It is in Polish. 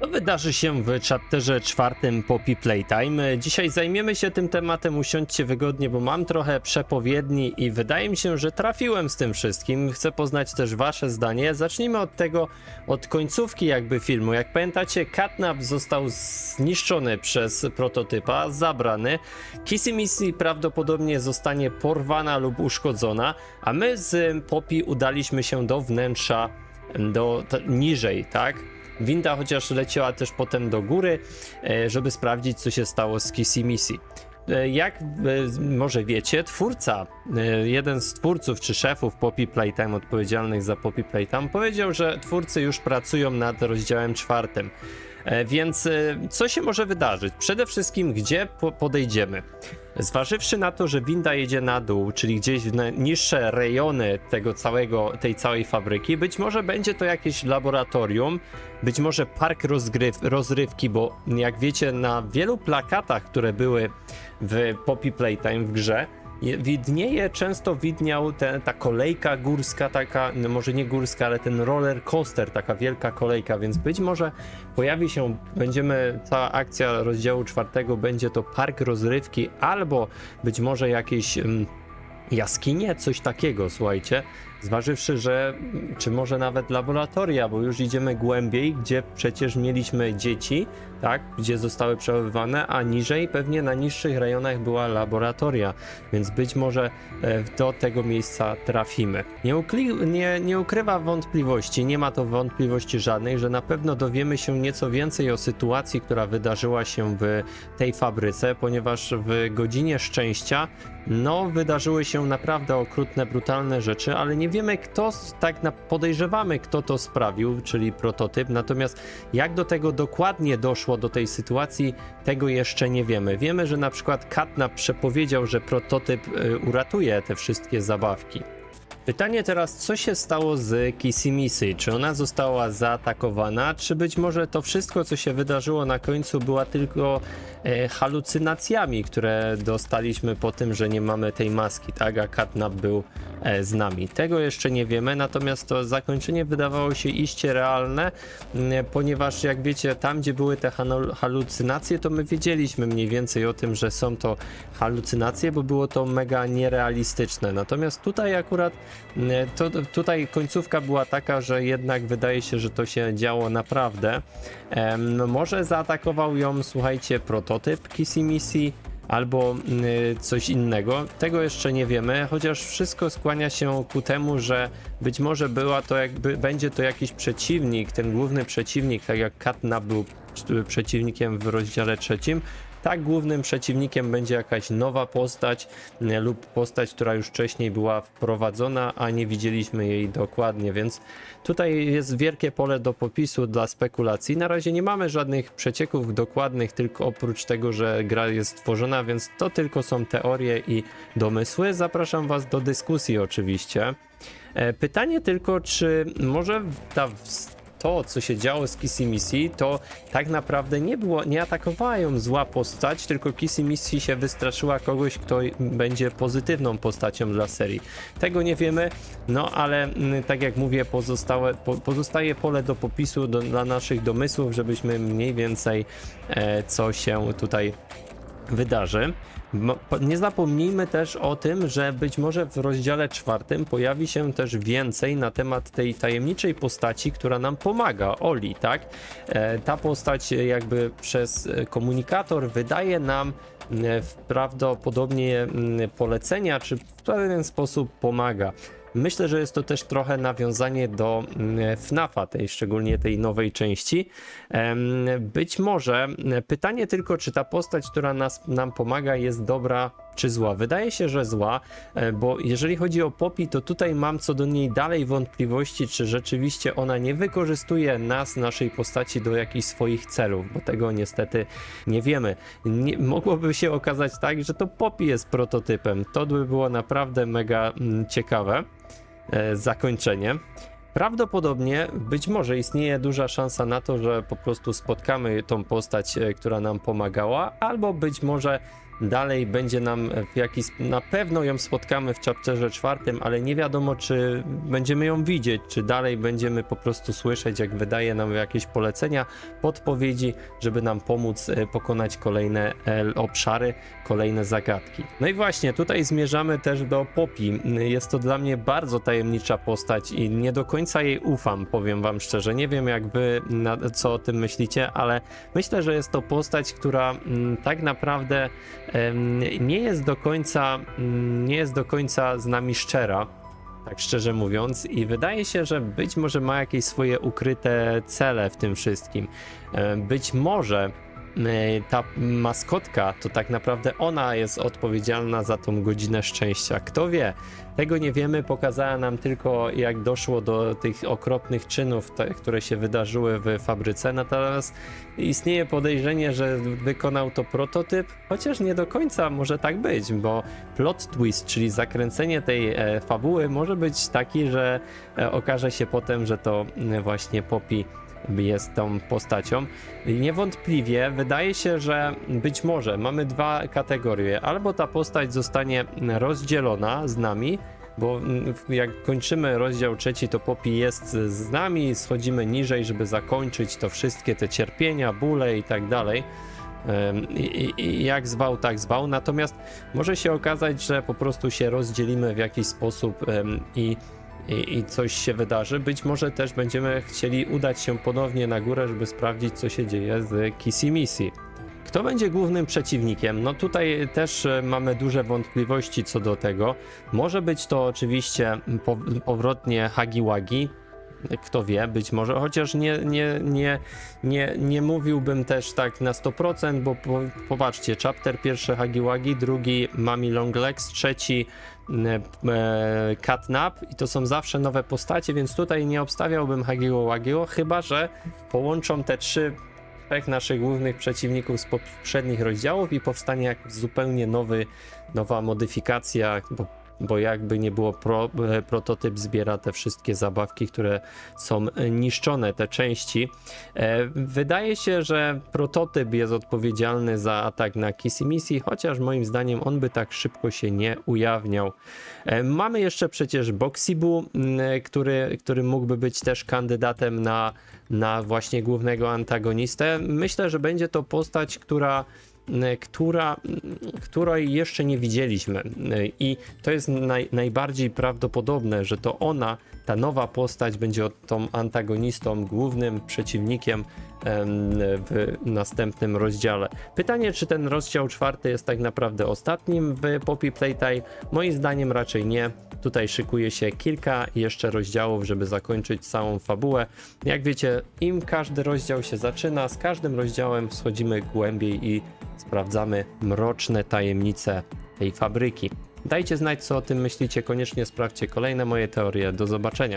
To wydarzy się w chapterze czwartym Poppy Playtime. Dzisiaj zajmiemy się tym tematem, usiądźcie wygodnie, bo mam trochę przepowiedni i wydaje mi się, że trafiłem z tym wszystkim. Chcę poznać też wasze zdanie. Zacznijmy od tego, od końcówki jakby filmu. Jak pamiętacie, Catnap został zniszczony przez prototypa, zabrany. Kissy Missy prawdopodobnie zostanie porwana lub uszkodzona, a my z Poppy udaliśmy się do wnętrza, do niżej, tak? Winda chociaż leciała też potem do góry, e, żeby sprawdzić, co się stało z Kissy Missy. E, Jak e, może wiecie, twórca, jeden z twórców czy szefów Poppy Playtime odpowiedzialnych za Poppy Playtime powiedział, że twórcy już pracują nad rozdziałem czwartym. E, Więc e, co się może wydarzyć? Przede wszystkim, gdzie po- podejdziemy? Zważywszy na to, że winda jedzie na dół, czyli gdzieś w niższe rejony tego całego, tej całej fabryki, być może będzie to jakieś laboratorium, być może park rozgryw, rozrywki, bo jak wiecie, na wielu plakatach, które były w Poppy Playtime w grze, widnieje, często widniał te, ta kolejka górska, taka, no może nie górska, ale ten roller coaster, taka wielka kolejka, więc być może pojawi się, będziemy, cała akcja rozdziału czwartego będzie to park rozrywki, albo być może jakieś mm, jaskinie, coś takiego, słuchajcie. Zważywszy, że czy może nawet laboratoria, bo już idziemy głębiej, gdzie przecież mieliśmy dzieci, tak, gdzie zostały przechowywane, a niżej pewnie na niższych rejonach była laboratoria, więc być może e, do tego miejsca trafimy. Nie, ukli- nie, nie ukrywa wątpliwości, nie ma to wątpliwości żadnej, że na pewno dowiemy się nieco więcej o sytuacji, która wydarzyła się w tej fabryce, ponieważ w godzinie szczęścia no, wydarzyły się naprawdę okrutne, brutalne rzeczy, ale nie wiemy, kto, tak podejrzewamy, kto to sprawił, czyli prototyp. Natomiast jak do tego dokładnie doszło, do tej sytuacji, tego jeszcze nie wiemy. Wiemy, że na przykład Katnap przepowiedział, że prototyp y, uratuje te wszystkie zabawki. Pytanie teraz, co się stało z Kissy Missy? Czy ona została zaatakowana, czy być może to wszystko, co się wydarzyło na końcu, była tylko e, halucynacjami, które dostaliśmy po tym, że nie mamy tej maski, tak? A Catnap był e, z nami. Tego jeszcze nie wiemy, natomiast to zakończenie wydawało się iście realne, ponieważ jak wiecie, tam gdzie były te halucynacje, to my wiedzieliśmy mniej więcej o tym, że są to halucynacje, bo było to mega nierealistyczne. Natomiast tutaj akurat to, tutaj końcówka była taka, że jednak wydaje się, że to się działo naprawdę. Może zaatakował ją, słuchajcie, prototyp Kissy Missy, albo y, coś innego. Tego jeszcze nie wiemy, chociaż wszystko skłania się ku temu, że być może była to jakby, będzie to jakiś przeciwnik, ten główny przeciwnik, tak jak Katna był przeciwnikiem w rozdziale trzecim. Tak, głównym przeciwnikiem będzie jakaś nowa postać y, lub postać, która już wcześniej była wprowadzona, a nie widzieliśmy jej dokładnie, więc tutaj jest wielkie pole do popisu dla spekulacji. Na razie nie mamy żadnych przecieków dokładnych, tylko oprócz tego, że gra jest tworzona, więc to tylko są teorie i domysły. Zapraszam Was do dyskusji oczywiście. E, Pytanie tylko, czy może ta to, co się działo z Kissy Missy, to tak naprawdę nie było, nie atakowała ją zła postać, tylko Kissy Missy się wystraszyła kogoś, kto będzie pozytywną postacią dla serii. Tego nie wiemy, no ale mm, tak jak mówię, pozostałe, po, pozostaje pole do popisu do, dla naszych domysłów, żebyśmy mniej więcej e, co się tutaj wydarzy. Nie zapomnijmy też o tym, że być może w rozdziale czwartym pojawi się też więcej na temat tej tajemniczej postaci, która nam pomaga, Oli, tak? E, Ta postać jakby przez e, komunikator wydaje nam e, prawdopodobnie mm, polecenia, czy w pewien sposób pomaga. Myślę, że jest to też trochę nawiązanie do mm, FNAFa, tej szczególnie tej nowej części. Być może m, pytanie tylko, czy ta postać, która nas, nam pomaga, jest dobra czy zła. Wydaje się, że zła, e, bo jeżeli chodzi o Poppy, to tutaj mam co do niej dalej wątpliwości, czy rzeczywiście ona nie wykorzystuje nas, naszej postaci do jakichś swoich celów, bo tego niestety nie wiemy. Nie, mogłoby się okazać tak, że to Poppy jest prototypem. To by było naprawdę mega mm, ciekawe e, zakończenie. Prawdopodobnie, być może istnieje duża szansa na to, że po prostu spotkamy tą postać, e, która nam pomagała, albo być może dalej będzie nam w jakiś... Na pewno ją spotkamy w chapterze czwartym, ale nie wiadomo, czy będziemy ją widzieć, czy dalej będziemy po prostu słyszeć, jak wydaje nam jakieś polecenia, podpowiedzi, żeby nam pomóc e, pokonać kolejne e, obszary, kolejne zagadki. No i właśnie, tutaj zmierzamy też do Poppy. Jest to dla mnie bardzo tajemnicza postać i nie do końca jej ufam, powiem wam szczerze. Nie wiem, jak wy na, co o tym myślicie, ale myślę, że jest to postać, która mm, tak naprawdę nie jest do końca nie jest do końca z nami szczera. Tak szczerze mówiąc, i wydaje się, że być może ma jakieś swoje ukryte cele w tym wszystkim. Być może ta maskotka to tak naprawdę ona jest odpowiedzialna za tą godzinę szczęścia. Kto wie? Tego nie wiemy, pokazała nam tylko jak doszło do tych okropnych czynów, te, które się wydarzyły w fabryce. Natomiast istnieje podejrzenie, że wykonał to prototyp, chociaż nie do końca może tak być, bo plot twist, czyli zakręcenie tej e, fabuły może być taki, że e, okaże się potem, że to e, właśnie Poppy jest tą postacią. Niewątpliwie wydaje się, że być może mamy dwa kategorie. Albo ta postać zostanie rozdzielona z nami, bo jak kończymy rozdział trzeci, to Poppy jest z nami, schodzimy niżej, żeby zakończyć to wszystkie te cierpienia, bóle i tak dalej. I, i, jak zwał, tak zwał. Natomiast może się okazać, że po prostu się rozdzielimy w jakiś sposób i i, i coś się wydarzy. Być może też będziemy chcieli udać się ponownie na górę, żeby sprawdzić, co się dzieje z Kissy Missy. Kto będzie głównym przeciwnikiem? No tutaj też e, mamy duże wątpliwości co do tego. Może być to oczywiście po, powrotnie Hagiwagi. Kto wie, być może, chociaż nie, nie, nie, nie, nie mówiłbym też tak na 100%, bo po, popatrzcie, chapter pierwszy Hagiwagi, drugi Mami Longlegs, trzeci Catnap i to są zawsze nowe postacie, więc tutaj nie obstawiałbym Hagiło Wagiło, chyba że połączą te trzy trzech naszych głównych przeciwników z poprzednich rozdziałów i powstanie jak zupełnie nowy, nowa modyfikacja, bo, bo jakby nie było, pro, e, prototyp zbiera te wszystkie zabawki, które są niszczone, te części. E, wydaje się, że prototyp jest odpowiedzialny za atak na Kissy Missy, chociaż moim zdaniem on by tak szybko się nie ujawniał. E, mamy jeszcze przecież Boxibu, który, który mógłby być też kandydatem na na właśnie głównego antagonistę. Myślę, że będzie to postać, która która, której jeszcze nie widzieliśmy. I to jest naj, najbardziej prawdopodobne, że to ona, ta nowa postać, będzie tą antagonistą, głównym przeciwnikiem em, w następnym rozdziale. Pytanie, czy ten rozdział czwarty jest tak naprawdę ostatnim w Poppy Playtime? Moim zdaniem raczej nie. Tutaj szykuje się kilka jeszcze rozdziałów, żeby zakończyć całą fabułę. Jak wiecie, im każdy rozdział się zaczyna, z każdym rozdziałem schodzimy głębiej i sprawdzamy mroczne tajemnice tej fabryki. Dajcie znać, co o tym myślicie, koniecznie sprawdźcie kolejne moje teorie. Do zobaczenia.